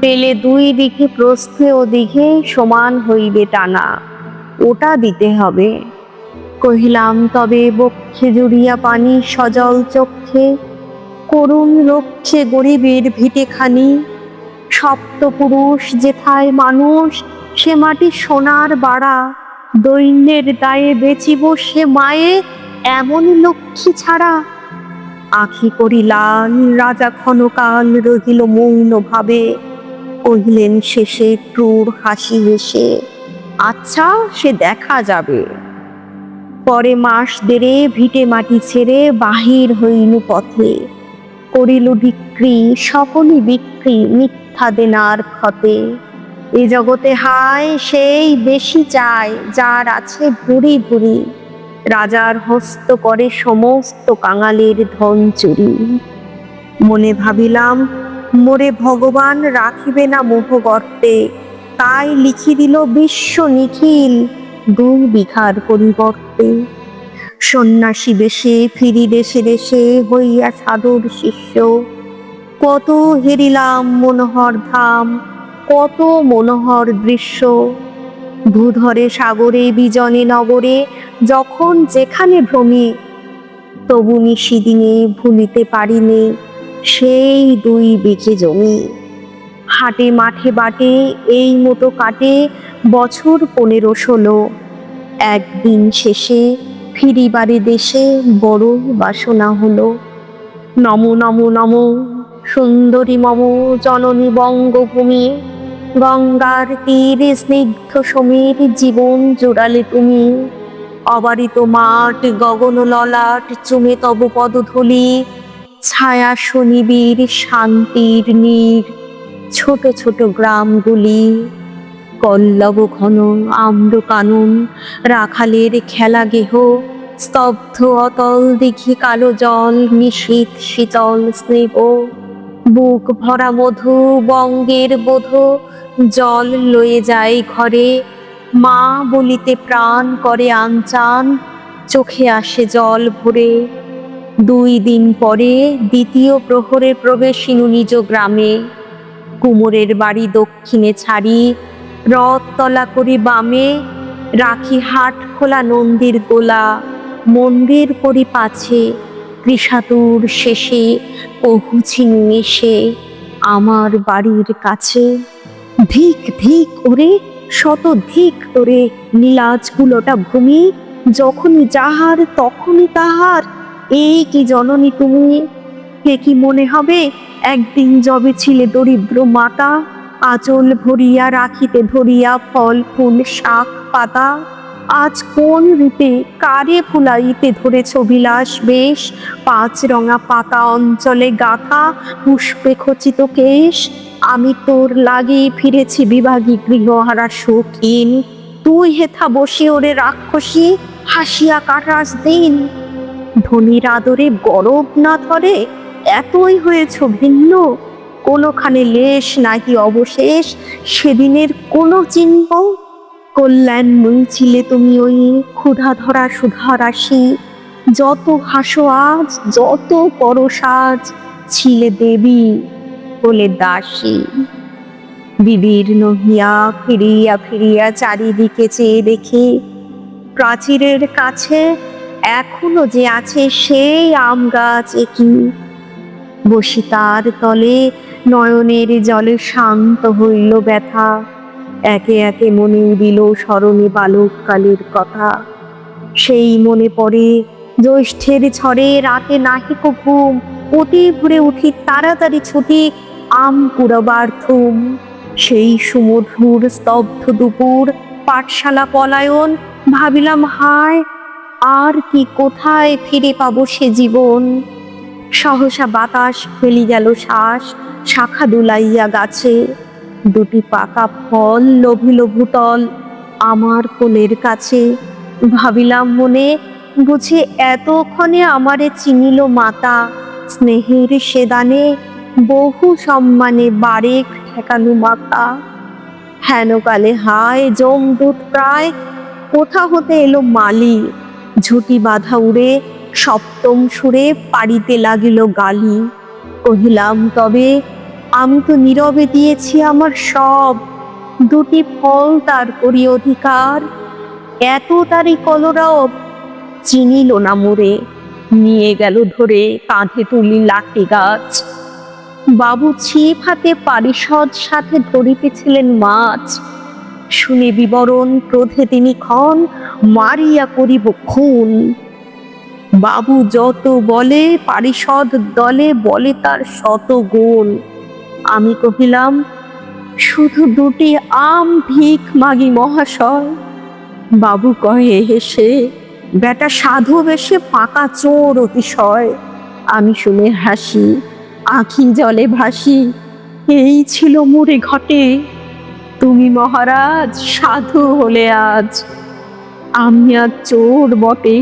পেলে দুই দিকে প্রস্থে ও দিকে সমান হইবে টানা। ওটা দিতে হবে। কহিলাম, তবে বক্ষে জুড়িয়া পানি সজল চক্ষে, করুণ লক্ষ্যে গরিবের ভিটেখানি। সপ্তপুরুষ যেথায় মানুষ, সে মাটি সোনার বাড়া। দৈন্যের দায়ে বেচিব সে মায়ে, এমন লক্ষ্মী ছাড়া। আখি করি লাল রাজা ক্ষণকাল রহিল মৌন ভাবে কহিলেন শেষে ক্রূর হাসি হেসে আচ্ছা সে দেখা যাবে। পরে মাস দেড়ে ভিটে মাটি ছেড়ে বাহির হইল পথে। করিল বিক্রি, সকলই বিক্রি মিথ্যা দেনার ক্ষতে। এ জগতে হায়, সেই বেশি চায় যার আছে ভুরি ভুরি। রাজার হস্ত করে সমস্ত কাঙালের ধন চুরি। মনে ভাবিলাম মোরে ভগবান রাখিবে না মোহ গর্তে। তাই লিখি দিল বিশ্ব নিখিল দুই বিঘার পরিবর্তে। সন্ন্যাসী বেশে ফিরি দেশে দেশে হইয়া সাধুর শিষ্য। কত হেরিলাম মনোহর ধাম, কত মনোহর দৃশ্য। ভূধরে সাগরে, বিজনে নগরে, যখন যেখানে ভ্রমে, তবু নিশিদিনে ভুলিতে পারিনি। সেই দুই বিঘে জমি। হাটে মাঠে বাটে এই মতো কাটে বছর পনেরো ষোলো। একদিন শেষে ফিরিবারে দেশে বড় বাসনা হলো। নম নম নম, সুন্দরী মম, জননী বঙ্গভূমি। গঙ্গার তীর স্নিগ্ধ সমীর জীবন জোড়ালে তুমি। অবারিত মাঠ গগন ললাট চুমে তব পদধূলি। ছায়া শনিবীর শান্তির নীর, ছোট ছোট গ্রামগুলি, কল্লব ঘন আম্র কানুন, রাখালের খেলা গেহ, স্তব্ধ অতল দিঘি কালো জল নিশীত শীতল স্নেহ, বুক ভরা মধু, বঙ্গের বোধ, জল লয়ে যায় ঘরে, মা বলিতে প্রাণ করে আনচান, চোখে আসে জল ভরে। দুই দিন পরে দ্বিতীয় প্রহরে প্রবেশিনু নিজ গ্রামে। কুমোরের বাড়ি দক্ষিণে ছাড়ি রথতলা করি বামে, রাখি হাট খোলা নন্দীর গোলা, মন্দির করি পাছে কৃষাতুর শেষে পহুছি এসে আমার বাড়ির কাছে। ধিক ধিক ওরে, শত ধিক তোরে নীলাজগুলোটা ভূমি, যখনই যাহার তখনই তাহার এই কি জননী তুমি? কে কি মনে হবে? একদিন যবে ছিলে দরিদ্র মাতা, আঁচল ভরিয়া রাখিতে ধরিয়া ফল, ফুল, শাক, পাতা। আজ কোন রূপে কারে ফুলাইতে ধরেছ বিলাস বেশ? পাঁচ রঙা পাতা অঞ্চলে গাথা, পুষ্পে খচিত কেশ। আমি তোর লাগি ফিরেছি বিভাগী গৃহহারা শৌখিন। তুই হেথা বসে ওরে রাক্ষসী, হাসিয়া কাটাস দিন ধনির আদরে গরব না ধরে, এতই হয়েছ ভিন্ন। কোনোখানে লেশ নাহি অবশেষ, সেদিনের কোনো চিহ্ন। কল্যাণ ছিলে তুমি ওই ক্ষুধা ধরা সুধা রাশি যত হাসো আজ, যত পরসাজ ছিলে দেবী বলে দাসী। বিদীর্ণ হিয়া ফিরিয়া ফিরিয়া চারিদিকে চেয়ে দেখি, প্রাচীরের কাছে এখনও যে আছে সেই আম গাছ একই বসি তার তলে নয়নের জলে শান্ত হইল ব্যথা। একে একে মনে উদিল স্মরণে বালক বালককালের কথা। সেই মনে পড়ে জ্যৈষ্ঠের ঝড়ে রাতে নাহিক ঘুম অতি ভরে উঠি তাড়াতাড়ি ছুটি আম কুড়াবার থুম। সেই সুমধুর স্তব্ধ দুপুর পাঠশালা পলায়ন ভাবিলাম হায় আর কি কোথায় ফিরে পাবো সে জীবন? সহসা বাতাস ফেলি গেল শ্বাস, শাখা দুলাইয়া গাছে। দুটি পাকা ফল লোভিল ভূতল আমার কোলের কাছে। ভাবিলাম মনে, বুঝি এতক্ষণে আমারে চিনিল মাতা। স্নেহের সেদানে বহু সম্মানে বারেক ঠেকানো মাতা। হেনকালে হায় জমদূত প্রায় কোথা হতে এলো মালি? ঝুটি বাঁধা উড়ে সপ্তম সুরে পাড়িতে লাগিল গালি। কহিলাম, তবে আমি তো নীরবে দিয়েছি আমার সব। দুটি ফল তার করি অধিকার। এত তারই কলরব। চিনিল না মোরে। নিয়ে গেল ধরে কাঁধে তুলি লাঠি গাছ। বাবু ছিপ হাতে পারিষদ সাথে ধরিতেছিলেন মাছ। শুনে বিবরণ ক্রোধে তিনি ক্ষণ মারিয়া করিব খুন। বাবু যত বলে, পারিষদ দলে বলে তার শত গুণ। আমি কহিলাম, শুধু দুটি আম ভিক মাগি মহাশয়। বাবু কহে হেসে বেটা সাধু বেশে পাকা চোর অতিশয়। আমি শুনে হাসি, আখি জলে ভাসি। এই ছিল মোরে ঘটে তুমি মহারাজ সাধু হলে আজ। আমি আর চোর বটে